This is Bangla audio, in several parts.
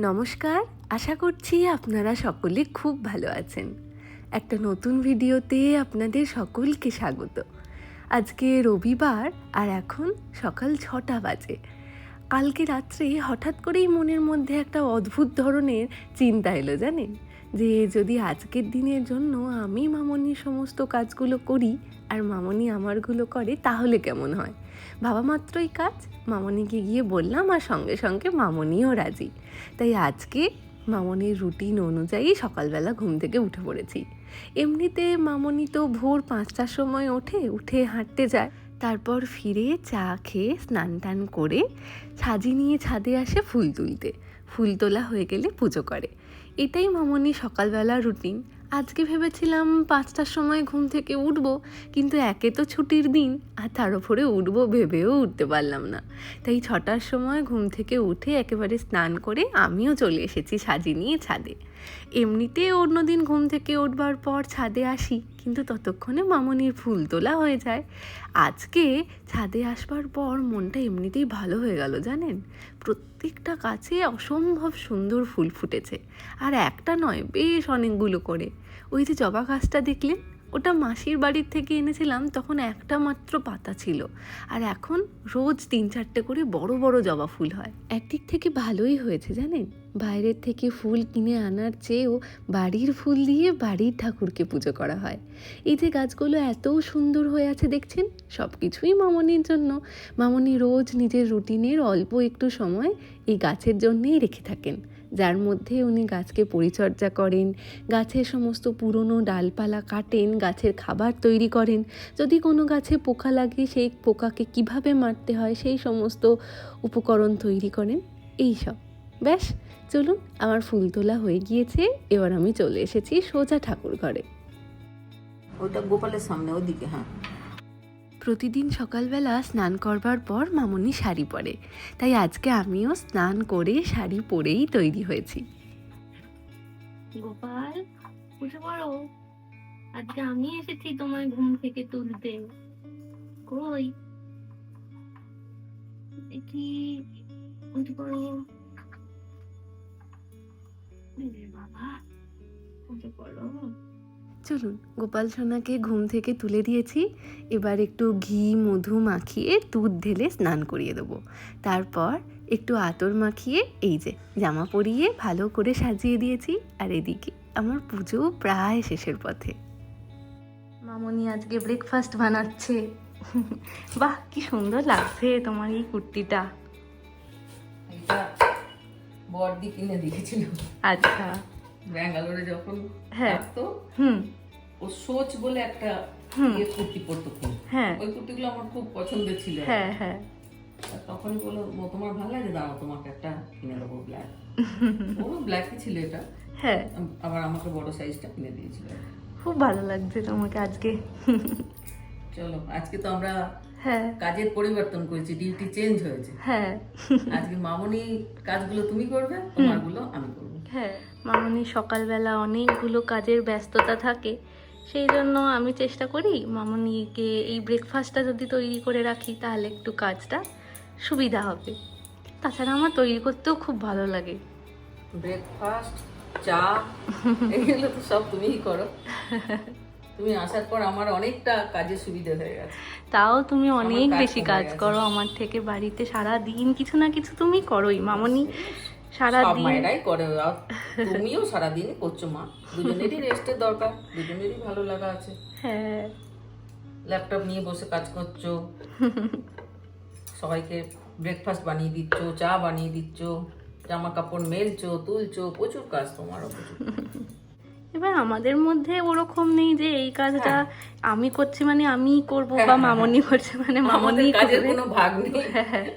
নমস্কার, আশা করছি আপনারা সকলে খুব ভালো আছেন। একটা নতুন ভিডিওতে আপনাদের সকলকে স্বাগত। আজকে রবিবার আর এখন সকাল ছটা বাজে। কালকে রাত্রে হঠাৎ করেই মনের মধ্যে একটা অদ্ভুত ধরনের চিন্তা এলো জানেন? যে যদি আজকের দিনের জন্য আমি মামনির সমস্ত কাজগুলো করি আর মামনি আমারগুলো করে, তাহলে কেমন হয়? বাবা মাত্রই কাজ, মামনিকে গিয়ে বললাম আর সঙ্গে সঙ্গে মামনিও রাজি। তাই আজকে মামনির রুটিন অনুযায়ী সকালবেলা ঘুম থেকে উঠে পড়েছি। এমনিতে মামনি তো ভোর পাঁচটার সময় ওঠে, উঠে হাঁটতে যায়। তারপর ফিরে চা খেয়ে স্নান টান করে সাজি নিয়ে ছাদে আসে ফুল তুলতে। ফুল তোলা হয়ে গেলে পুজো করে। এটাই মামনি সকালবেলা রুটিন আজকে ভেবেছিলাম পাঁচটার সময় ঘুম থেকে উঠব, কিন্তু একে তো ছুটির দিন, আর তার ওপরে উঠব ভেবেও উঠতে পারলাম না। তাই ছটার সময় ঘুম থেকে উঠে একেবারে স্নান করে আমিও চলে এসেছি সাজি নিয়ে ছাদে। এমনিতে অন্যদিন ঘুম থেকে উঠবার পর ছাদে আসি, কিন্তু ততক্ষণে মামনির ফুল তোলা হয়ে যায়। আজকে ছাদে আসবার পর মনটা এমনিতেই ভালো হয়ে গেল, জানেন? প্রত্যেকটা গাছে অসম্ভব সুন্দর ফুল ফুটেছে, আর একটা নয়, বেশ অনেকগুলো করে। ওই যে জবা গাছটা দেখলেন? ওটা মাসির বাড়ির থেকে এনেছিলাম, তখন একটা মাত্র পাতা ছিল। আর এখন রোজ তিন চারটে করে বড় বড় জবা ফুল হয়। একদিক থেকে ভালোই হয়েছে, জানেন? বাইরের থেকে ফুল কিনে আনার চেয়েও বাড়ির ফুল দিয়ে বাড়ির ঠাকুরকে পুজো করা হয়। এই যে গাছগুলো এত সুন্দর হয়ে আছে দেখছেন? সব কিছুই মামনির জন্য। মামনি রোজ নিজের রুটিনের অল্প একটু সময় এই গাছের জন্যেই রেখে থাকেন। যার মধ্যে উনি গাছকে পরিচর্যা করেন, গাছের সমস্ত পুরনো ডালপালা কাটেন, গাছের খাবার তৈরি করেন। যদি কোনো গাছে পোকা লাগে, সেই পোকাকে কীভাবে মারতে হয়, সেই সমস্ত উপকরণ তৈরি করেন। এই সব ব্যাস। চলুন আমার ফুল তোলা হয়ে গিয়েছে এবার আমি চলে এসেছি সোজা ঠাকুর ঘরে। ওটা গোপালের সামনে ওদিকে হ্যাঁ। প্রতিদিন সকালবেলা স্নান করবার পর মামনি শাড়ি পরে। তাই আজকে আমিও স্নান করে শাড়ি পরেই তৈরি হয়েছি। গোপাল উঠে পড়ো। আজকে আমি এসেছি তোমার ঘুম থেকে তুলতে। কই? উঠে পড়ো। বাবা চলুন গোপাল সোনাকে ঘুম থেকে তুলে দিয়েছি। এবার একটু ঘি মধু মাখিয়ে দুধ ঢেলে স্নান করিয়ে দেবো। তারপর একটু আতর মাখিয়ে এই যে জামা পরিয়ে ভালো করে সাজিয়ে দিয়েছি। আর এদিকে আমার পুজো প্রায় শেষের পথে। মামনি আজকে ব্রেকফাস্ট বানাচ্ছে। বাহ কি সুন্দর লাগছে তোমার এই কুর্তিটা। বড়দি কিনে দিয়েছিল। আচ্ছা। ব্যাঙ্গালোরে যখন হ্যাঁ। থাকতো হুম। ও সোচ বলে একটা। ইয়ে কুর্তি পরতো খুব। হ্যাঁ। ওই কুর্তিগুলো আমার খুব পছন্দের ছিল। হ্যাঁ হ্যাঁ। তখনই বলল "ও, তোমার ভালো লাগে? দাঁড়াও তোমাকে একটা কিনে দেবো ব্ল্যাক ওরও ব্ল্যাকই ছিল এটা। হ্যাঁ। আবার আমাকে বড় সাইজটা কিনে দিয়েছিল। খুব ভালো লাগছে তোমাকে আজকে। চলো আজকে তো আমরা হ্যাঁ। কাজের পরিবর্তন করেছি ডিউটি চেঞ্জ হয়েছে। হ্যাঁ। আজকে মামনি কাজগুলো তুমি করবে তোমারগুলো আমি করব। হ্যাঁ মামনি সকালবেলা অনেকগুলো কাজের ব্যস্ততা থাকে সেই জন্য আমি চেষ্টা করি মামনিকে এই ব্রেকফাস্টটা যদি তৈরি করে রাখি তাহলে একটু কাজটা সুবিধা হবে। তাছাড়া আমার তৈরি করতেও খুব ভালো লাগে। ব্রেকফাস্ট চা এগুলো তো সব তুমিই করো। তুমি আসার পর আমার অনেকটা কাজের সুবিধা হয়ে গেছে। তাও তুমি অনেক বেশি কাজ করো আমার থেকে বাড়িতে সারা দিন কিছু না কিছু তুমি করোই মামনি। সারা দিন মায়েরাই করে তুমিও সারাদিনই করছ মা। দুজনেরই রেস্টের দরকার দুজনেরই ভালো লাগা আছে। হ্যাঁ। ল্যাপটপ নিয়ে বসে কাজ করছ সবাইকে ব্রেকফাস্ট বানিয়ে দিচ্ছ চা বানিয়ে দিচ্ছ জামা কাপড় মেলছো তুলছো প্রচুর কাজ তোমারও এবার আমাদের মধ্যে ওরকম নেই যে এই কাজটা আমি করছি মানে আমি করব হ্যাঁ, বা হ্যাঁ, মামনি করছে মানে মামনি কাজের কোনো ভাগ নেই।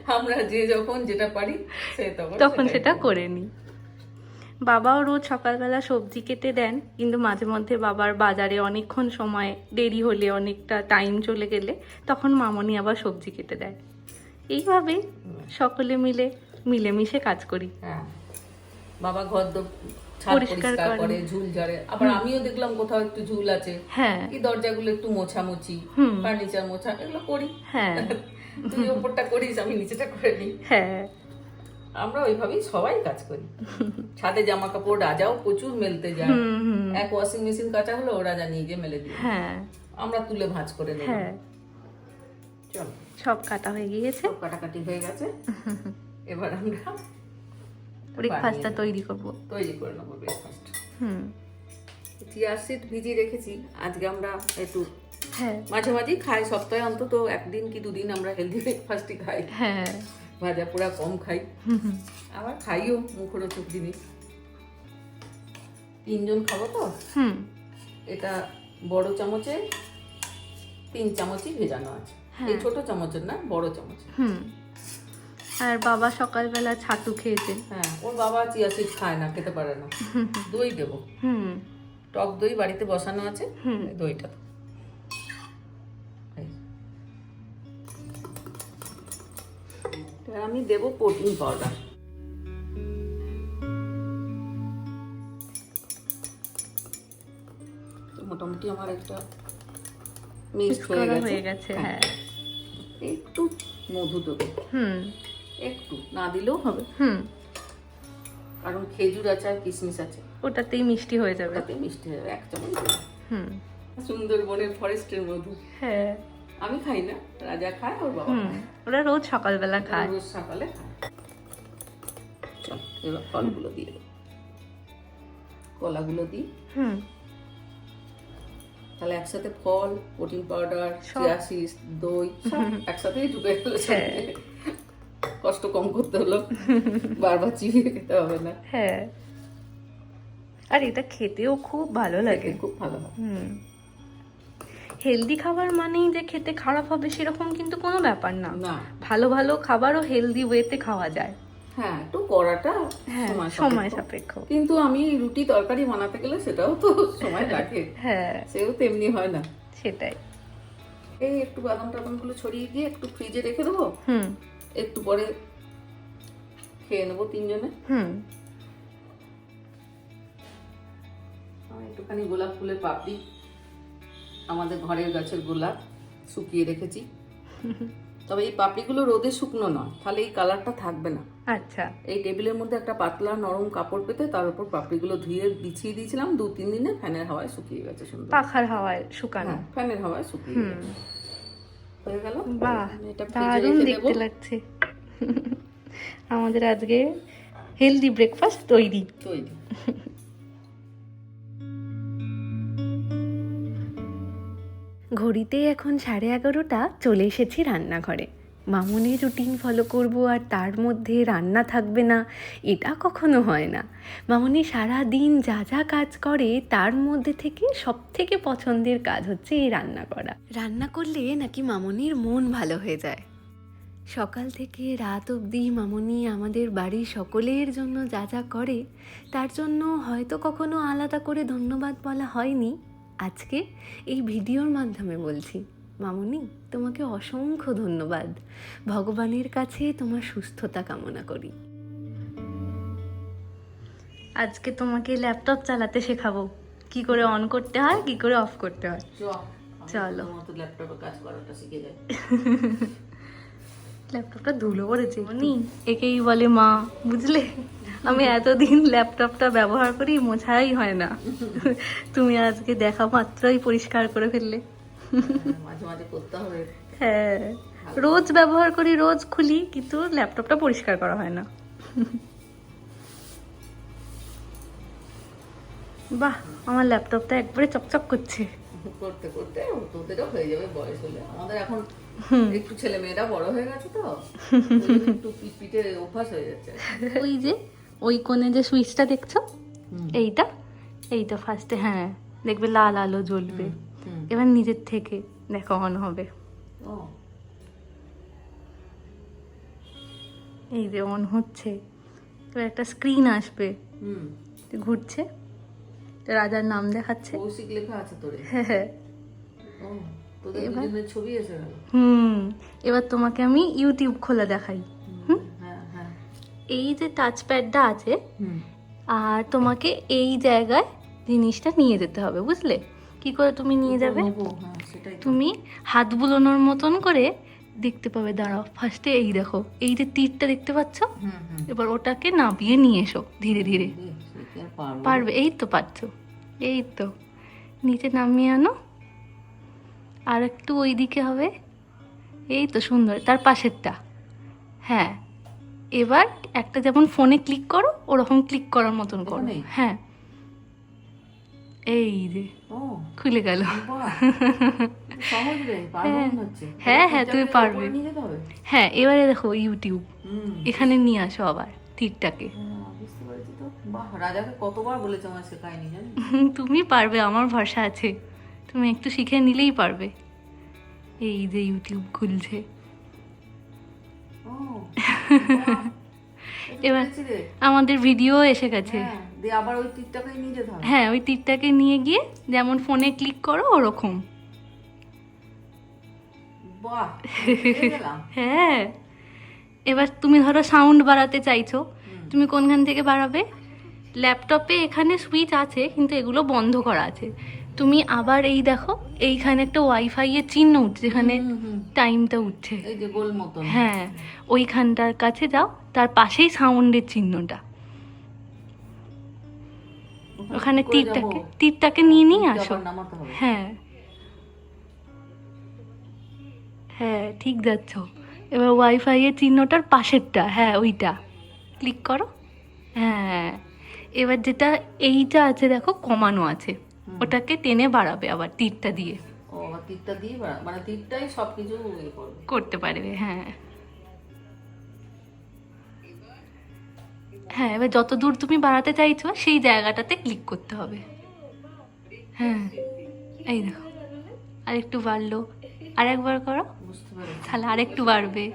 আমরা যে যখন যেটা পারি তখন সেটা করি। নিই। বাবাও রোজ সকালবেলা সবজি কেটে দেন কিন্তু মাঝে মধ্যে বাবার বাজারে অনেকক্ষণ সময় দেরি হলে অনেকটা টাইম চলে গেলে তখন মামনি আবার সবজি কেটে দেয়। এইভাবে সকলে মিলে মিলেমিশে কাজ করি। হ্যাঁ। বাবা ঘর পরিষ্কার করে। ঝুল ঝাড়ে। আবার আমিও দেখলাম কোথাও একটু ঝুল আছে। হ্যাঁ। দরজাগুলো একটু মোছামুছি। ফার্নিচার মোছা এগুলো করি। হ্যাঁ। তুই ওপরটা করিস আমি নিচেটা করে নিই। হ্যাঁ। আমরা ওইভাবেই সবাই কাজ করি। ছাদে জামা কাপড় রাজাও প্রচুর মেলতে যায়। এক ওয়াশিং মেশিন কাঁচা হলো ও রাজা নিয়ে গিয়ে মেলে দিই হ্যাঁ। আমরা তুলে ভাঁজ করে নেব। হ্যাঁ। চলো। সব কাটা হয়ে গিয়েছে। সব কাটাকাটি হয়ে গেছে। এবার আমরা ব্রেকফাস্টটা তৈরি করব। তৈরি করে নেব ব্রেকফাস্ট হুম। চিয়ার সিড ভিজিয়ে রেখেছি। আজকে আমরা একটু হ্যাঁ। মাঝে মাঝেই খাই। সপ্তাহে অন্তত একদিন কি দুদিন আমরা হেলদি ব্রেকফাস্টই খাই। হ্যাঁ। ভাজা পোড়া কম খাই। আবার খাইও মুখরোচক জিনিস। তিনজন খাব তো? হুম। এটা বড় চামচে তিন চামচই ভেজানো আছে। এই ছোট চামচের না বড় চামচ হুম। আর বাবা সকালবেলা ছাতু খেয়েছে। হ্যাঁ ওর বাবা চিয়া সিড খায় না খেতে পারে না। দই দেবো। হুম। টক দই বাড়িতে বসানো আছে হুম। দইটা আমি দেবো প্রোটিন পাউডার। মোটামুটি আমার একটা মিক্স হয়ে গেছে। হয়ে গেছে হ্যাঁ। একটু মধু দেবো। হুম। একটু না দিলেও হবে। হুম। কারণ খেজুর আছে আর কিশমিশ আছে। ওটাতেই মিষ্টি হয়ে যাবে। ওটাতে মিষ্টি হবে এক চামচ হুম। সুন্দরবনের ফরেস্টের মধু। হ্যাঁ। আমি খাই না রাজা খায় ওর বাবা ওরা রোজ সকালবেলা খায়। রোজ সকালে খায়। চল এবার ফলগুলো দিয়ে কলাগুলো দিই। হুম। তাহলে একসাথে ফল প্রোটিন পাউডার সব। চিয়াসিস দই সব একসাথেই ঢুকে গেলো। কষ্ট কম করতে হলো। বারবার চিবিয়ে খেতে হবে না। হ্যাঁ। আর এটা খেতেও খুব ভালো লাগে। খুব ভালো হুম। হেলদি খাবার মানেই যে খেতে খারাপ হবে সেরকম কিন্তু কোনো ব্যাপার না। ভালো ভালো খাবারও হেলদি ওয়েতে খাওয়া যায়। হ্যাঁ একটু করাটা হ্যাঁ সময় সাপেক্ষ। সাপেক্ষ। কিন্তু আমি রুটি তরকারি বানাতে গেলে সেটাও তো সময় লাগে। হ্যাঁ। সেও তেমনি হয় না। সেটাই। এই একটু বাদাম টাদামগুলো ছড়িয়ে দিয়ে একটু ফ্রিজে রেখে দেবো। হুম। একটু পরে খেয়ে নেব তিনজনে। হুম। একটুখানি গোলাপ ফুলের পাপড়ি আমাদের ঘরের গাছের গোলাপ শুকিয়ে রেখেছি। তবে এই পাপড়িগুলো রোদে শুকনো নয় তাহলে এই কালারটা থাকবে না। আচ্ছা। এই টেবিলের মধ্যে একটা পাতলা নরম কাপড় পেতে তার উপর পাপড়িগুলো ধুয়ে বিছিয়ে দিয়েছিলাম দু তিন দিনে ফ্যানের হাওয়ায় শুকিয়ে গেছে সুন্দর। পাখার হাওয়ায় শুকানো। হ্যাঁ ফ্যানের হাওয়ায় শুকিয়ে গেছে। হয়ে গেল। বাহ দারুণ দেখতে লাগছে। আমাদের আজকে হেলদি ব্রেকফাস্ট তৈরি। তৈরি। ঘড়িতে এখন সাড়ে এগারোটা চলে এসেছি রান্নাঘরে। মামুনি রুটিন ফলো করব আর তার মধ্যে রান্না থাকবে না, এটা কখনো হয় না। মামুনি সারা দিন যা যা কাজ করে, তার মধ্যে থেকে সব থেকে পছন্দের কাজ হচ্ছে এই রান্না করা। রান্না করলে নাকি মামুনির মন ভালো হয়ে যায়। সকাল থেকে রাত অবধি মামুনি আমাদের বাড়ির সকলের জন্য যা যা করে, তার জন্য হয়তো কখনো আলাদা করে ধন্যবাদ বলা হয়নি। আজকে এই ভিডিওর মাধ্যমে বলছি। মামুনি তোমাকে অসংখ্য ধন্যবাদ। ভগবানের কাছে তোমার সুস্থতা কামনা করি। আজকে তোমাকে ল্যাপটপ চালাতে শেখাবো। কি করে অন করতে হয় কি করে অফ করতে হয়। চলো। ল্যাপটপে কাজ করাটা শিখে যায় ল্যাপটপটা ধুলো পড়েছে। নি একেই বলে মা বুঝলে? আমি এতদিন ল্যাপটপটা ব্যবহার করি মোছাই হয় না। তুমি আজকে দেখা মাত্রই পরিষ্কার করে ফেললে। মাঝে মাঝে করতে হবে। হ্যাঁ। রোজ ব্যবহার করি রোজ খুলি কিন্তু ল্যাপটপটা পরিষ্কার করা হয় না। বাহ আমার ল্যাপটপটা একবারে চকচক করছে। করতে করতে তোদেরও হয়ে যাবে বয়স হলে। আমাদের এখন একটু ছেলে মেয়েরা বড় হয়ে গেছে তো। একটু পিঠে অভ্যাস হয়ে যাচ্ছে। ওই যে ওই কোণে যে সুইচটা দেখছ? এইটা? এইটা ফার্স্টে হ্যাঁ। দেখবে লাল আলো জ্বলবে। এবার নিজের থেকে দেখো অন হবে। এই যে অন হচ্ছে। এবার একটা স্ক্রিন আসবে। ঘুরছে। রাজার নাম দেখাচ্ছে। কৌশিক লেখা আছে তোরে। হ্যাঁ হ্যাঁ। ছবি এসে গেল হুম। এবার তোমাকে আমি ইউটিউব খোলা দেখাই। হ্যাঁ হ্যাঁ। এই যে টাচ প্যাডটা আছে আর তোমাকে এই জায়গায় জিনিসটা নিয়ে যেতে হবে বুঝলে? কি করে তুমি নিয়ে যাবে? হ্যাঁ। তুমি হাত বুলোনোর মতন করে দেখতে পাবে দাঁড়াও ফার্স্টে এই দেখো এই যে তীরটা দেখতে পাচ্ছ? এবার ওটাকে নামিয়ে নিয়ে এসো ধীরে ধীরে? পারবে? এই তো পারছ। এই তো। নিচে নামিয়ে আনো। আর একটু ওই দিকে হবে। এই তো সুন্দর তার পাশেরটা। হ্যাঁ এবার একটা যেমন ফোনে ক্লিক করো ওরকম ক্লিক করার মতন করো। হ্যাঁ। এই যে ও খুলে গেল। হ্যাঁ। হ্যাঁ, হ্যাঁ, তুমি পারবে। হ্যাঁ এবারে দেখো ইউটিউব এখানে নিয়ে আসো আবার তীরটাকে। তুমি পারবে আমার ভরসা আছে। তুমি একটু শিখে নিলেই পারবে। এই যে ইউটিউব খুলছে। এবার- আমাদের ভিডিও এসে গেছে। হ্যাঁ। দিয়ে আবার ওই তীরটাকেই নিয়ে যেতে হবে? হ্যাঁ ওই তীরটাকে নিয়ে গিয়ে যেমন ফোনে ক্লিক করো ওরকম। বাহ হ্যাঁ। এবার তুমি ধরো সাউন্ড বাড়াতে চাইছো। তুমি কোনখান থেকে বাড়াবে? ল্যাপটপে এখানে সুইচ আছে কিন্তু এগুলো বন্ধ করা আছে। তুমি আবার এই দেখো এইখানে একটা ওয়াইফাই এর চিহ্ন উঠছে যেখানে। টাইমটা উঠছে। হ্যাঁ ওইখানটার কাছে যাও তার পাশেই সাউন্ডের চিহ্নটা। ওখানে তীরটাকে তীরটাকে নিয়ে নিয়ে আসো। হ্যাঁ। হ্যাঁ ঠিক যাচ্ছ। এবার ওয়াইফাই এর চিহ্নটার পাশেরটা হ্যাঁ ওইটা। ক্লিক করো। হ্যাঁ। এবার যেটা এইটা আছে দেখো কমানো আছে। ওটাকে টেনে বাড়াবে আবার তীরটা দিয়ে। তীরটা দিয়ে মানে তীরটাই সবকিছু ইয়ে করতে পারবে হ্যাঁ। হ্যাঁ এবার যত দূর তুমি বাড়াতে চাইছো, সেই জায়গাটাতে ক্লিক করতে হবে। হ্যাঁ এই দেখো। আরেকটু বাড়লো। আর একবার করো। তাহলে আর একটু বাড়বে।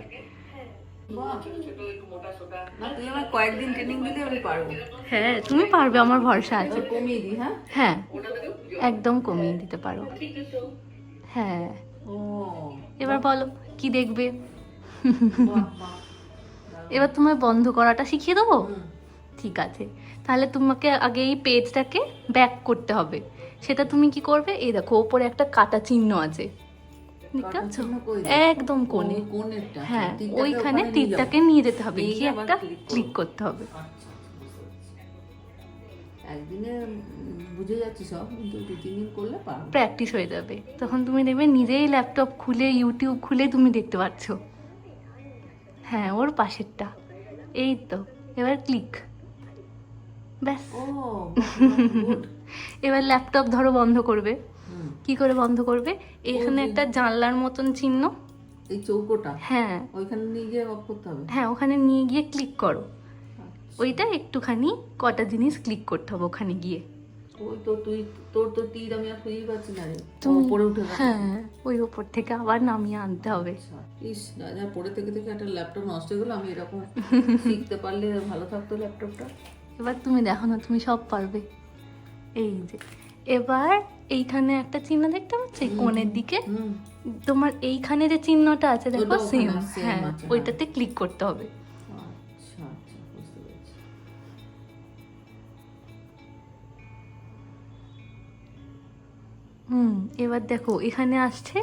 কয়েকদিন হ্যাঁ তুমি পারবে, আমার ভরসা আছে। হ্যাঁ একদম কমিয়ে দিতে পারো। হ্যাঁ। এবার বলো, কি দেখবে? এবার তোমায় বন্ধ করাটা শিখিয়ে দেবো? ঠিক আছে। তাহলে তোমাকে আগে এই পেজটাকে ব্যাক করতে হবে। সেটা তুমি কি করবে? এই দেখো ওপরে একটা কাটা চিহ্ন আছে? একদম কোণে। হ্যাঁ ওইখানে ওখানে নিয়ে তীরটাকে নিয়ে যেতে হবে। কি একটা ক্লিক করতে হবে। আচ্ছা, বুঝতে পেরেছি। একদিনে বুঝে যাচ্ছি সব কিন্তু দু তিন দিন করলে প্র্যাকটিস হয়ে যাবে। তখন তুমি দেখবে নিজেই ল্যাপটপ খুলে ইউটিউব খুলে তুমি দেখতে পাচ্ছ হ্যাঁ ওর পাশেরটা। এই তো এবার ক্লিক ব্যাস। এবার ল্যাপটপ ধরো বন্ধ করবে। কি করে বন্ধ করবে? এখানে একটা জানলার মতন চিহ্ন। এই চৌকোটা? হ্যাঁ। ওইখানে নিয়ে গিয়ে অফ করতে হবে? হ্যাঁ ওখানে নিয়ে গিয়ে ক্লিক করো। আচ্ছা। ওইটা একটুখানি কটা জিনিস ক্লিক করতে হবে ওখানে গিয়ে। ওই তো তুই তোর তো তীর আমি আর খুঁজেই পাচ্ছি না রে। উপরে উঠে হ্যাঁ ওই ওপর থেকে আবার নামিয়ে আনতে হবে। আচ্ছা। ইস রাজা পড়ে থেকে থেকে একটা ল্যাপটপ নষ্ট হয়ে গেলো আমি এরকম শিখতে পারলে ভালো থাকতো ল্যাপটপটা এবার তুমি দেখো না তুমি সব পারবে। এই যে এবার এইখানে একটা চিহ্ন দেখতে পাচ্ছি? কোণের দিকে? তোমার এইখানে যে চিহ্নটা আছে দেখো সেম হ্যাঁ হ্যাঁ। ওইটাতে ক্লিক করতে হবে। হুম এবার দেখো এখানে আসছে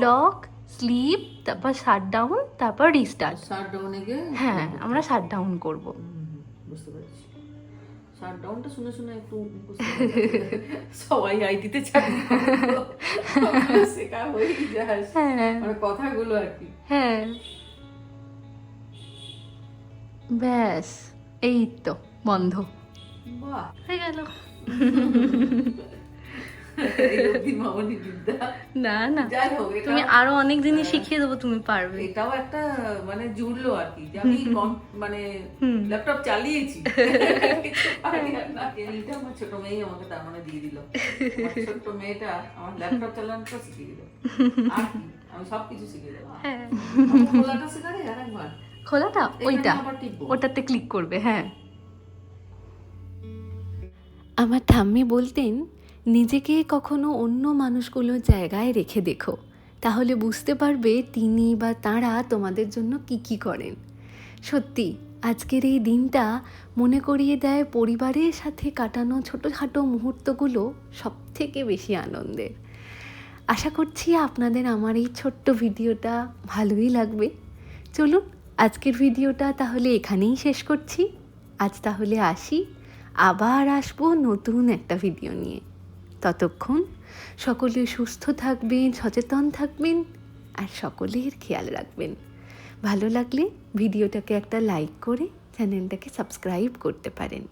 লক স্লিপ তারপর শাট ডাউন তারপর রিস্টার্ট শাট ডাউনে গিয়ে হ্যাঁ আমরা শাট ডাউন করব। বুঝতে পেরেছি। শাট ডাউনটা শুনে শুনে একটু সবাই। শেখা যায়। হ্যাঁ। মানে কথাগুলো আর কি। হ্যাঁ। ব্যাস এই তো বন্ধ। হয়ে গেল। না না। হোক তুমি আরও অনেক জিনিস শিখিয়ে দেবো তুমি পারবে। এটাও একটা মানে জুড়লো আর কি। আমি মানে ল্যাপটপ চালিয়েছি। এইটা আমার ছোট মেয়ে আমাকে তার মানে দিয়ে দিল। ছোট্ট মেয়েটা আমার ল্যাপটপ চালানোটা শিখিয়ে দিল। আর আমি সবকিছু শিখে দিলাম হ্যাঁ। খোলাটা শেখারে আর একবার। খোলাটা? ওইটা? ওটাতে ক্লিক করবে হ্যাঁ। আমার ঠাম্মি বলতেন নিজেকে কখনো অন্য মানুষগুলোর জায়গায় রেখে দেখো। তাহলে বুঝতে পারবে তিনি বা তারা তোমাদের জন্য কি কি করেন। সত্যি, আজকের এই দিনটা মনে করিয়ে দেয় পরিবারের সাথে কাটানো ছোটোখাটো মুহূর্তগুলো সব থেকে বেশি আনন্দের। আশা করছি আপনাদের আমার এই ছোট্ট ভিডিওটা ভালোই লাগবে। চলুন, আজকের ভিডিওটা তাহলে এখানেই শেষ করছি। আজ তাহলে আসি। আবার আসব নতুন একটা ভিডিও নিয়ে। ততক্ষণ সকলে সুস্থ থাকবেন, সচেতন থাকবেন আর সকলের খেয়াল রাখবেন। ভালো লাগলে ভিডিওটাকে একটা লাইক করে চ্যানেলটাকে সাবস্ক্রাইব করতে পারেন।